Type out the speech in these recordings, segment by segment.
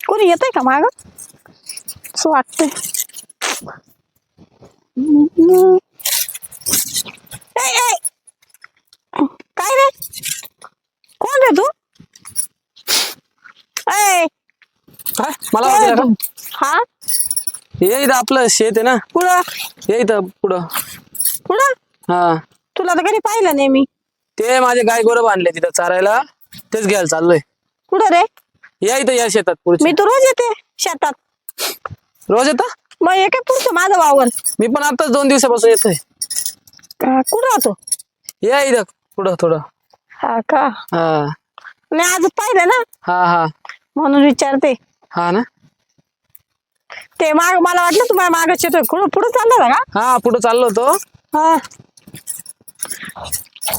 कोणी येतंय का माग? असं वाटतंय. काय रे? कोण रे तू? काय? मला कोण आहे वाटलं? का? हा? ये इथं आपलं शेत आहे ना. पुढं ये इथं पुढं. पुढं हा. तुला तर कधी पाहिलं नाही मी. ते माझे गाय गोरं बांधले तिथं चारायला. तेच घ्यायला चाललोय. कुठं रे? या इथं या शेतात पुढच्या. मी तर रोज येते शेतात. रोज येता? मग काय पुढचं माझं वावर. मी पण आताच दोन दिवसापासून येतोय. का- कुठं राहतो? या इथं पुढं थोडं. हा का? हा. मी आज पाहिलं ना? हा हा. म्हणून विचारते. हा ना? ते माग मला वाटलं तुम्हाला मागच येतोय कुठं पुढे चालला का? हा पुढं चाललो होतो. हा.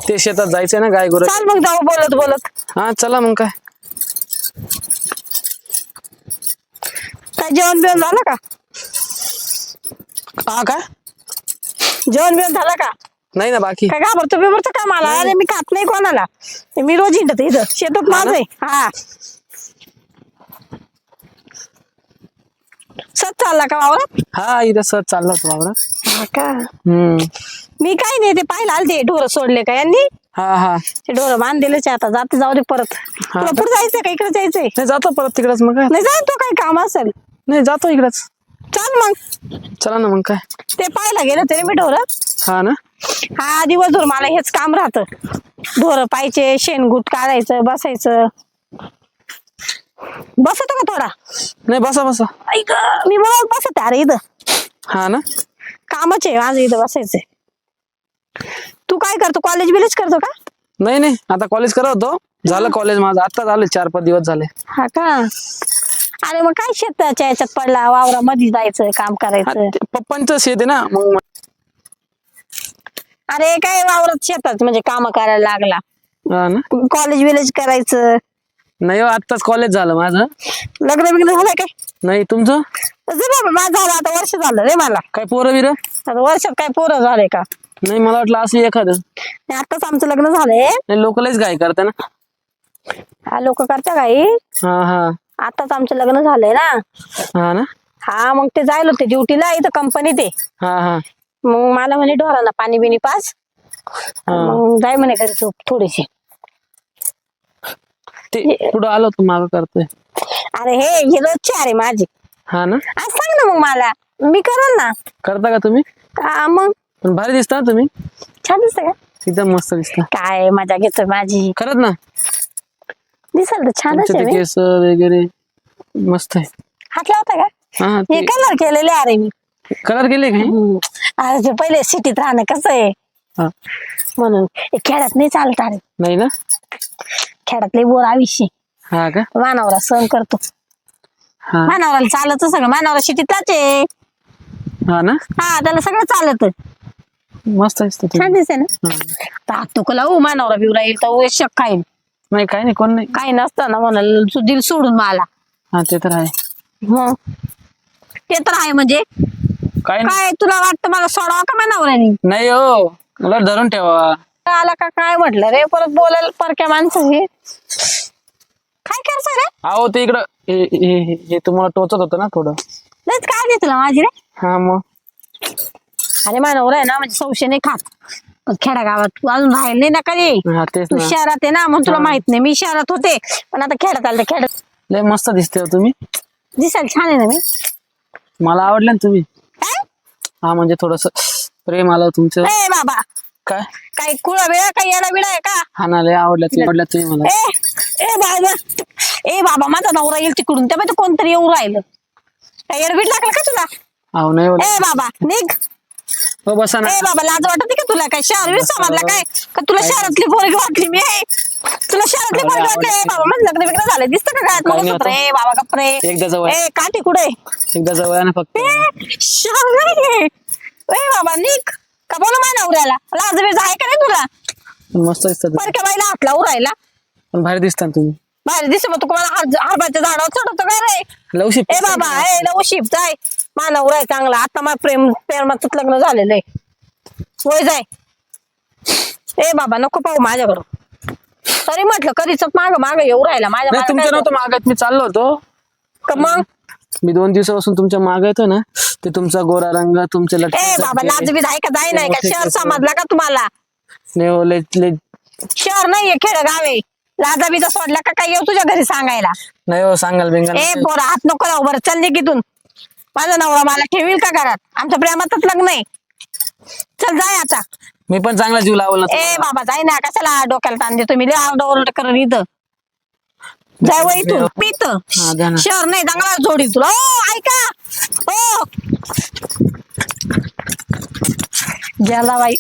ते शेतात जायचंय ना गाय गोरं. चाल मग जाऊ बोलत बोलत. हा चला मग काय. काय जेवण बिवण झालं का? हा काय? जेवण बिवण झालं का? नाही ना बाकी. काय घाबरतो बिबरतो का मला? अरे मी खात नाही कोणाला. ते मी रोज हिंडत इथं. शेतात माझं आहे. हा. सत चालला का वावरात? हा इथं सहज चाललो होतो वावरात. हा का? हम्म. मी काय नाही ते पाहिलं आले ते ढोरं सोडले का यांनी? हा हा. ते ढोरं बांधलेलेच आहे आता जाते जाऊ दे परत. तुला पुढे जायचंय का इकडे जायचंय? नाही जातो परत तिकडच मग. काय नाही जाय तो काय काम असेल. नाही जातो इकडच. चाल मग. चला ना मग काय. ते पाहायला गेलं तरी मी ढोरं. हा ना? हा दिवसभर मला हेच काम राहतं. ढोरं पाहिजे शेणगूट काढायचं बसायचं. बसतो का थोडा? नाही बसा बसा. ऐक मी बरोबर बसत अरे इथं. हा ना? कामच आहे माझं इथं बसायचंय. तू काय करतो? कॉलेज बिलेज करतो का? नाही नाही. आता कॉलेज करत होतो. झालं कॉलेज माझं. आता झालं. चार पाच दिवस झाले. हा का? अरे मग काय शेताच्या याच्यात पडला? वावरामध्ये जायचं काम हा, करायचं. ते पप्पांचं शेत आहे ना मग अरे काय वावरात शेतात? म्हणजे काम करायला लागला. हा ना. कॉलेज बिलेज करायचं. नाही हो, आत्ताच कॉलेज झालं माझं. लग्न बिग्न झालंय काय? नाही तुमचं? जे बाबा माझं झालं आता वर्ष झालं रे मला. काय पोरं बिरं? आता वर्षात काय पोरं झाले का? नाही मला वाटलं असं एखादं. नाही, आताच आमचं लग्न झालंय. नाही लोकलच गाय करते ना. हा लोक करता काही हा हा. आताच आमचं लग्न झालंय ना. हा ना? हा मग ते जायला होते ड्युटीला इथं कंपनीत आहे हा हा. मग मला म्हणे ढोरांना पाणी बिनी पास हा. मग जाय म्हणे घरी झोप थोडीशी ते पुढं आलो तू मागं करतोय? अरे हे हे रोजची अरे माझी. हा ना? आज सांग ना मग मला. मी करेन ना. करता का तुम्ही? हा मग. पण भारी दिसता तुम्ही. छान दिसत का? एकदम मस्त दिसता. काय मजा घेतोय माझी. खरंच ना? दिसल तर छानच तुमचे आहे. केस वगैरे मस्त आहे. हात लावता का? हा हे कलर केलेले अरे मी. कलर केले हम्म. अरे ते पहिले सिटीत राहणं कसं आहे? हा. म्हणून. हे खेळात नाही चालत अरे. नाही ना? खेळात लई बोर आयुष्य. हा का? मानावरा सहन करतो. हा. मानावराला चालत सगळं. मानावरा शिटीतलाच आहे. हा ना? हा त्याला सगळं चालत. मस्त दिसत छान दिसे ना? आता तुकला हो मानावरा बिवरा येईल तर शक खाईल नाही काय नाही कोण नाही. काही नसतं ना म्हणाल तू दिल सोडून मला. हा ते तर आहे. मग? ते तर आहे म्हणजे? काय नाही. काय तुला वाटतं मला सोडावं का मानावरानी नाही हो मला धरून ठेवा. आला का काय म्हटलं रे? परत बोलायला परक्या माणसं हे. काय करायचं रे? अहो ते इकडं हे हे- हे- हे तुम्हाला टोचत होतं ना थोडं. लयच काय तुला माझी रे. हा मग. अरे मानवर आहे ना म्हणजे संशय नाही खात. खेडागावात तू अजून राहील नाही ना कधी? हा तेच तू ना. शहरात आहे ना म्हणून तुला माहीत नाही. मी शहरात होते पण आता खेड्यात आलं खेड्यात लय मस्त दिसते हो तुम्ही. दिसायला छान आहे ना मी. मला आवडलं ना तुम्ही. काय? हा म्हणजे थोडस प्रेम आलं तुमचं. ए बाबा. काय? काही कुळा वेळा काही येडा बिडा आहे का? हा ना लय आवडलं तुम्ही आवडलं तुम्ही मला. ए ए बाबा. ए बाबा माझा नवरा येईल तिकडून. त्यामुळे कोणतरी येऊ राहिलं. काय येडबीड लागलं का तुला? अहो नाही ए बाबा निघ. हो बसा ना. ए बाबा लाज वाटत का तुला? काय शहर समजला काय? का तुला शहरातली पोरगी वाटली मी? तुला शहरातली पोरगी वाटली ए बाबा माझं लग्न बिग्न झालं? दिसतं का काय मंगळसूत्र ए बाबा कपडे एकदा जवळ. ए काठी कुठे? एकदा जवळ ना फक्त. ए शहर नाही ए बाबा निघ. का बोल माझ्या नवऱ्याला? लाज बीज आहे का नाही तुला? मस्त दिसतात. परक्या बाईला हात लावू राहिला पण भारी दिसतात तुम्ही. बाहेर दिसत मग तुम्हाला हरबाच्या झाडावर चढवतो का रे? लवशी ए बाबा ए नवशीप जाय. मा नवरा आहे चांगला. आता मा प्रेम प्रेमाचं लग्न झालेलं आहे. होय जाय. ए बाबा नको पाहू माझ्याकडं तरी म्हटलं कधीच माग माग येऊ राहिला. माझ्या नाही तुमच्या नव्हतं मागत. मी चाललो होतो. का मग? मी दोन दिवसापासून तुमच्या माग येतो ना ते तुमचा गोरा रंग तुमचे ए लटके बाबा. लाजबीज आहे का? जाय नाही का? शहर. समजला का तुम्हाला? नाही हो, लय लय. शहर नाहीये खेड गावे लाजाबीजा सोडला का काय येऊ तुझ्या घरी सांगायला? नाही हो सांगाल बिंगाल ए पोरा हात नको लावू बरं. चल निघितून माझा नवरा मला ठेवील का घरात? आमच्या प्रेमातच लग्न आहे. चल जाय आता. मी पण चांगला जीव लावला ए बाबा जाय ना. कशाला डोक्याला ताण देतो मी लय करून इथं. जाय वय इथून. पीत. हा, ना. शहर नाही चांगला जोडी तुला. ओ ऐका. ओ. गेला बाई.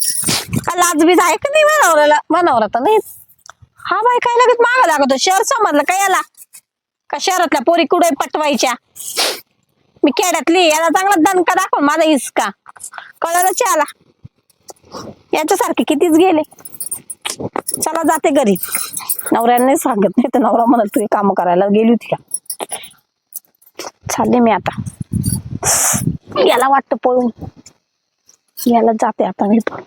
का लाजबीज आहे का नाही मनवराला मनवरा तर नाही. हा बाई काय लगेच माग लागतो? शहर समजलं का याला? का शहरातल्या पोरी कुठे पटवायच्या? मी खेड्यातली याला चांगला दणका दाखव माझा हिसका. कळायला आला याच्यासारखे कितीच गेले. चला जाते घरी. नवऱ्याने सांगत नाही तर नवरा म्हणत तुझी काम करायला गेली होती का? चालले मी आता. याला वाटतं पळून. याला जाते आता मी पण.